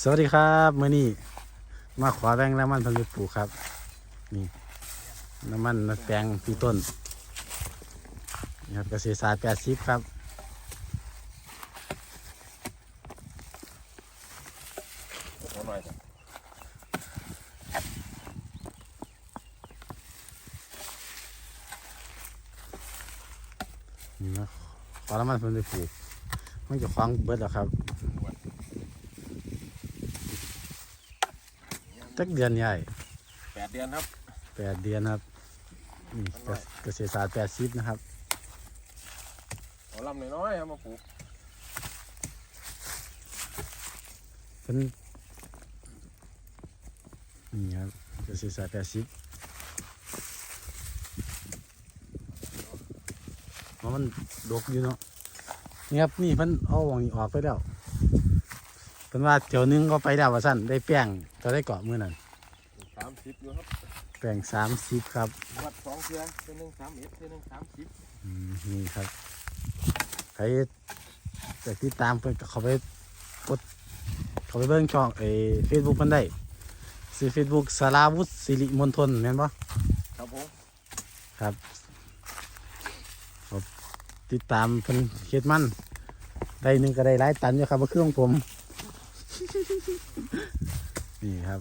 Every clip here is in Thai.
สวัสดีครับเมื่อนี้มาขอแบงน้ำมันผลิตปลูกครับ นี่น้ำมันแปลงที่ต้นนี่ครับเกษตรศาสตร์แปดสิบครับนี่นะขอน้ำมันผลิตปลูกมันจะคว้างเบิดแล้วครับ จักเดือนใหญ่แปดเดือนครับแปดเดือนครับนี่เกษเกษตรศาสตร์แปดสิบนะครับหัวลำน้อยๆครับมาปลูกเป็นนี่ครับเกษตรศาสตร์แปดสิบเพราะมันดกอยู่เนาะนี่ครับนี่เพิ่นเอาหวงนี้ออกไปแล้วเพิ่นว่าเที่ยวหนึงก็ไปแล้วว่าสั่นได้แป้งก็ได้เกาะมือนั่นสามสิบอยู่ครับแป้งสามสิบครับวัดสองเทือเทือหนึ่งสามเอ็ดเทือหนึ่งสามสิบอืมนี่ครับใครจะติดตามเพิ่นก็เขาไปกดเขาไปเบิ่งช่องไอ้เฟซบุ๊กเพิ่นได้ซื้อเฟซบุ๊กสาราวุฒิสิริมณฑลแม่นบ่ครับผมครับครับติดตามเพิ่นเฮ็ดมันได้หนึ่งก็ได้หลายตันอยู่ครับว่าเครื่องผม นี่ครับ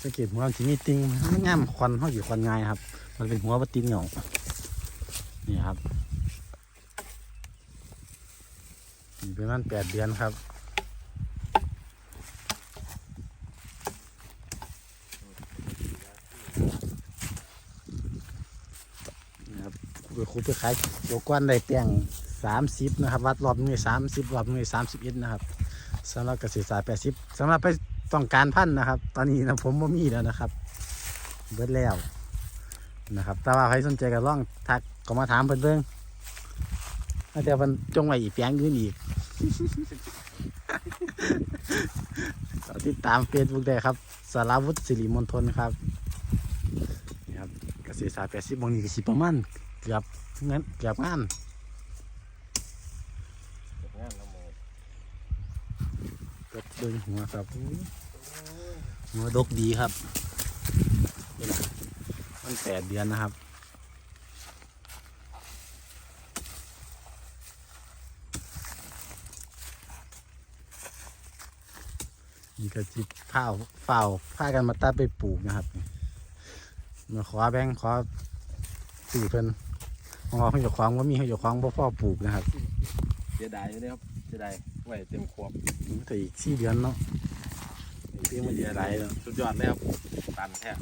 สังเกตหัวมันสิมีติงมันงามควันเขาอยู่ควันง่ายครับ มันเป็นหัวบัติงเหงานี่ครับนี่เป็นมันแปดเดือนครับนะครับไปคุไปขายโยกวนได้เปียง สามสิบนะครับ วัดรอบนี้สามสิบรอบนี้สามสิบอ็ดนะครับสำหรับเกษตรศาสตร์แปดสิบสำหรับไปต้องการพันธุ์นะครับ ตอนนี้นะผมบ่มีแล้วนะครับ เบิดแล้วนะครับแต่ว่าใครสนใจก็ลองทักก็มาถามเพิ่นเบิ่งแล้วเดี๋ยวมันจงไว้อีกแปลงอื่นอีกก็ติดตามเฟซบุ๊กได้ครับสารวุฒิสิริมณฑลครับนี่ครับเกษตรศาสตร์แปดสิบบางนี้ก็สิประมาณเกือบเงินเกือบงาน เก็บงานแล้วโม ก็เบิ่งหัวครับอู้หัวดกดีครับนี่ล่ะมันแปดเดือนนะครับนี่ก็จิเฝ้าเฝ้าพากันมาตัดไปปลูกนะครับมาขอแบงค์ขอสื่อเพิ่นของเราเพิ่นจะคว้างว่ามีให้จะคว้างบ่พ่อปลูกนะครับเสียดายอยู่เลยครับเสียดาย ไว้เต็มขวบแต่อีกสี่เดือนเนาะเพียงมันเสียดายแล้วสุดยอดเลยครับตันแท้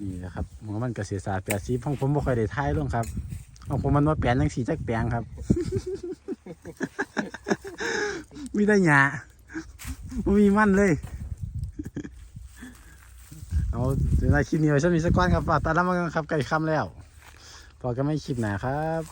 นี่นะครับหัวมันเกษตรศาสตร์แปดสิบของผมบ่ค่อยได้ท้ายลงครับของผมมันว่าแปลนยังสีจักแปลงครับ มีได้หยาบ่มีมันเลย เอาเดี๋ยวในคลิปนี้ไว้ฉันมีสักก้อนครับฝากตามรับมากันครับไก่คำแล้วพอกันไม่คลิปหนาครับ